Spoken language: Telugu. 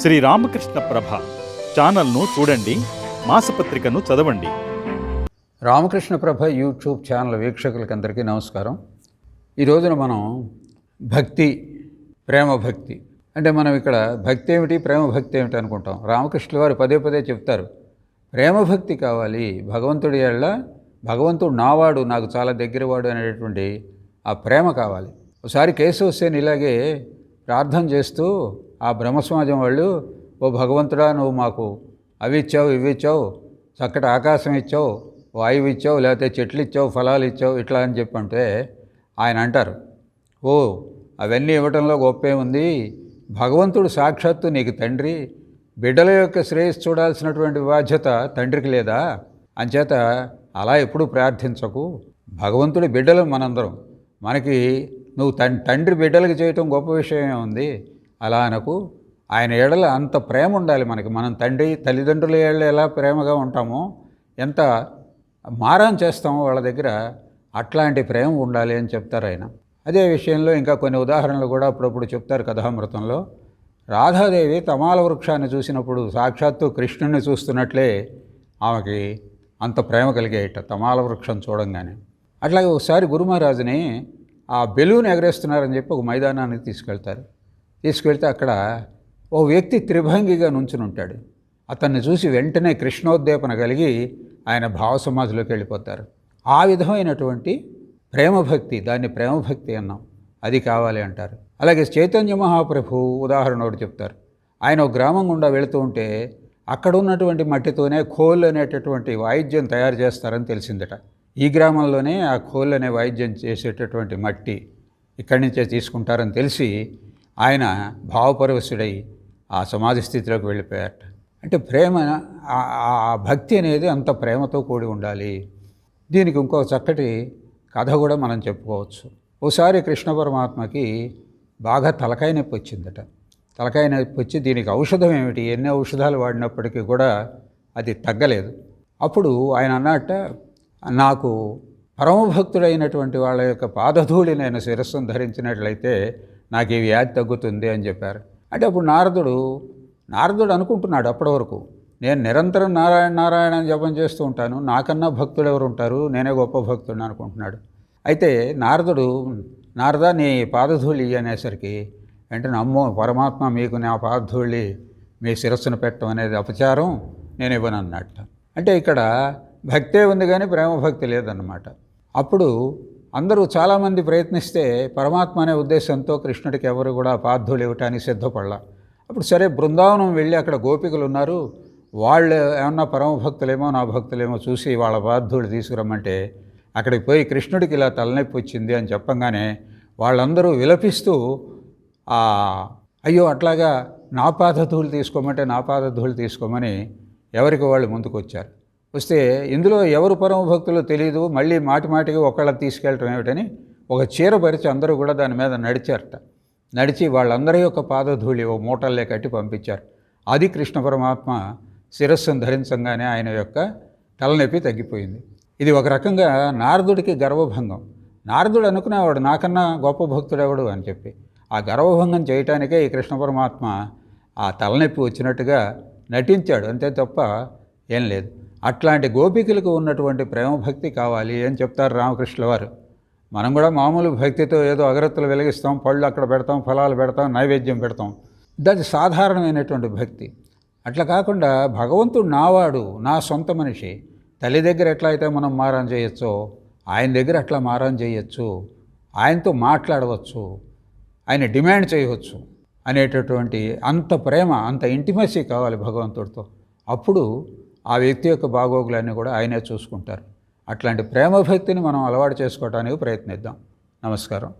శ్రీ రామకృష్ణ ప్రభ ఛానల్ను చూడండి మాసపత్రికను చదవండి. రామకృష్ణ ప్రభ యూట్యూబ్ ఛానల్ వీక్షకులకి అందరికీ నమస్కారం. ఈ రోజున మనం భక్తి ప్రేమ భక్తి. అంటే మనం ఇక్కడ భక్తి ఏమిటి ప్రేమ భక్తి ఏమిటి అనుకుంటాం. రామకృష్ణుల వారు పదే పదే చెప్తారు ప్రేమ భక్తి కావాలి. భగవంతుడి ఏళ్ళ భగవంతుడు నావాడు నాకు చాలా దగ్గరవాడు అనేటటువంటి ఆ ప్రేమ కావాలి. ఒకసారి కేశవసేన్ ఇలాగే ప్రార్థన చేస్తూ ఆ బ్రహ్మ సమాజం వాళ్ళు ఓ భగవంతుడా నువ్వు మాకు అవి ఇచ్చావు ఇవి ఇచ్చావు చక్కటి ఆకాశం ఇచ్చావు వాయువు ఇచ్చావు లేకపోతే చెట్లు ఇచ్చావు ఫలాలు ఇచ్చావు ఇట్లా అని చెప్పంటే ఆయన అంటారు. ఓ అవన్నీ ఇవ్వటంలో గొప్పే ఉంది. భగవంతుడు సాక్షాత్తు నీకు తండ్రి. బిడ్డల యొక్క శ్రేయస్సు చూడాల్సినటువంటి బాధ్యత తండ్రికి లేదా? అంచేత అలా ఎప్పుడూ ప్రార్థించకు. భగవంతుడి బిడ్డలు మనందరం. మనకి నువ్వు తన్ తండ్రి బిడ్డలకు చేయటం గొప్ప విషయమే ఉంది. అలా అనకు. ఆయన ఏడల అంత ప్రేమ ఉండాలి మనకి. మనం తండ్రి తల్లిదండ్రుల ఏళ్ళ ఎలా ప్రేమగా ఉంటామో ఎంత మారం చేస్తామో వాళ్ళ దగ్గర అట్లాంటి ప్రేమ ఉండాలి అని చెప్తారు ఆయన. అదే విషయంలో ఇంకా కొన్ని ఉదాహరణలు కూడా అప్పుడప్పుడు చెప్తారు కథామృతంలో. రాధాదేవి తమాల వృక్షాన్ని చూసినప్పుడు సాక్షాత్తు కృష్ణుని చూస్తున్నట్లే ఆమెకి అంత ప్రేమ కలిగేయట తమాల వృక్షం చూడంగానే. అట్లాగే ఒకసారి గురుమహారాజుని ఆ బెలూన్ ఎగరేస్తున్నారని చెప్పి ఒక మైదానానికి తీసుకెళ్తారు. తీసుకెళ్తే అక్కడ ఓ వ్యక్తి త్రిభంగిగా నుంచుని ఉంటాడు. అతన్ని చూసి వెంటనే కృష్ణోద్దీపన కలిగి ఆయన భావ సమాధిలోకి వెళ్ళిపోతారు. ఆ విధమైనటువంటి ప్రేమభక్తి దాన్ని ప్రేమభక్తి అన్నాం. అది కావాలి అంటారు. అలాగే చైతన్య మహాప్రభు ఉదాహరణ ఒకటి చెప్తారు. ఆయన ఒక గ్రామం గుండా వెళుతూ ఉంటే అక్కడ ఉన్నటువంటి మట్టితోనే ఖోల్ అనేటటువంటి వాయిద్యం తయారు చేస్తారని తెలిసిందట. ఈ గ్రామంలోనే ఆ ఖోల్ అనే వాయిద్యం చేసేటటువంటి మట్టి ఇక్కడి నుంచే తీసుకుంటారని తెలిసి ఆయన భావపరవశుడై ఆ సమాధి స్థితిలోకి వెళ్ళిపోయారట. అంటే ప్రేమ ఆ- ఆ భక్తి అనేది అంత ప్రేమతో కూడి ఉండాలి. దీనికి ఇంకో చక్కటి కథ కూడా మనం చెప్పుకోవచ్చు. ఓసారి కృష్ణ పరమాత్మకి బాగా తలకాయ నొప్పి వచ్చిందట. తలకాయ నొప్పి వచ్చి దీనికి ఔషధం ఏమిటి? ఎన్ని ఔషధాలు వాడినప్పటికీ కూడా అది తగ్గలేదు. అప్పుడు ఆయన అన్నట్ట నాకు పరమభక్తుడైనటువంటి వాళ్ళ యొక్క పాదధూళి నేను శిరస్సును ధరించినట్లయితే నాకు ఈ వ్యాధి తగ్గుతుంది అని చెప్పారు. అంటే అప్పుడు నారదుడు నారదుడు అనుకుంటున్నాడు అప్పటి వరకు నేను నిరంతరం నారాయణ నారాయణ అని జపం చేస్తూ ఉంటాను నాకన్నా భక్తుడు ఎవరు ఉంటారు నేనే గొప్ప భక్తుడిని అనుకుంటున్నాడు. అయితే నారదుడు నారద నీ పాదధూళి అనేసరికి వెంటనే అమ్మో పరమాత్మ మీకు నా పాదధూళి మీ శిరస్సును పెట్టడం అనేది అపచారం నేను ఇవ్వను అన్నట్టు. అంటే ఇక్కడ భక్తే ఉంది కానీ ప్రేమ భక్తి లేదన్నమాట. అప్పుడు అందరూ చాలామంది ప్రయత్నిస్తే పరమాత్మ అనే ఉద్దేశంతో కృష్ణుడికి ఎవరు కూడా పార్థులు ఇవ్వటానికి సిద్ధపడలా. అప్పుడు సరే బృందావనం వెళ్ళి అక్కడ గోపికలు ఉన్నారు వాళ్ళు ఏమన్నా పరమ భక్తులేమో నా భక్తులేమో చూసి వాళ్ళ పార్థులు తీసుకురమ్మంటే అక్కడికి పోయి కృష్ణుడికి ఇలా తలనొప్పి వచ్చింది అని చెప్పంగానే వాళ్ళందరూ విలపిస్తూ అయ్యో అట్లాగా నా పాదధూళి తీసుకోమంటే నా పాదధూళి తీసుకోమని ఎవరికి వాళ్ళు ముందుకు వచ్చారు వస్తే ఇందులో ఎవరు పరమ భక్తులు తెలియదు మళ్ళీ మాటి మాటికి ఒకళ్ళని తీసుకెళ్ళటం ఏమిటని ఒక చీర పరిచి అందరూ కూడా దాని మీద నడిచారట. నడిచి వాళ్ళందరి యొక్క పాదధూళి ఓ మూటల్లే కట్టి పంపించారు. అది కృష్ణ పరమాత్మ శిరస్సును ధరించంగానే ఆయన యొక్క తలనొప్పి తగ్గిపోయింది. ఇది ఒక రకంగా నారదుడికి గర్వభంగం. నారదుడు అనుకునేవాడు నాకన్నా గొప్ప భక్తుడెవడు అని చెప్పి. ఆ గర్వభంగం చేయటానికే ఈ కృష్ణ పరమాత్మ ఆ తలనొప్పి వచ్చినట్టుగా నటించాడు. అంతే తప్ప ఏం లేదు. అట్లాంటి గోపికలకు ఉన్నటువంటి ప్రేమ భక్తి కావాలి అని చెప్తారు రామకృష్ణుల వారు. మనం కూడా మామూలు భక్తితో ఏదో అగరత్తులు వెలిగిస్తాం పళ్ళు అక్కడ పెడతాం ఫలాలు పెడతాం నైవేద్యం పెడతాం. అది సాధారణమైనటువంటి భక్తి. అట్లా కాకుండా భగవంతుడు నావాడు నా సొంత మనిషి తల్లి దగ్గర ఎట్లా అయితే మనం మారం చేయొచ్చో ఆయన దగ్గర అట్లా మారం చేయొచ్చు ఆయనతో మాట్లాడవచ్చు ఆయన డిమాండ్ చేయవచ్చు అనేటటువంటి అంత ప్రేమ అంత ఇంటిమసీ కావాలి భగవంతుడితో. అప్పుడు ఆ వ్యక్తి యొక్క బాగోగులన్నీ కూడా ఆయనే చూసుకుంటారు. అట్లాంటి ప్రేమ భక్తిని మనం అలవాటు చేసుకోవడానికి ప్రయత్నిద్దాం. నమస్కారం.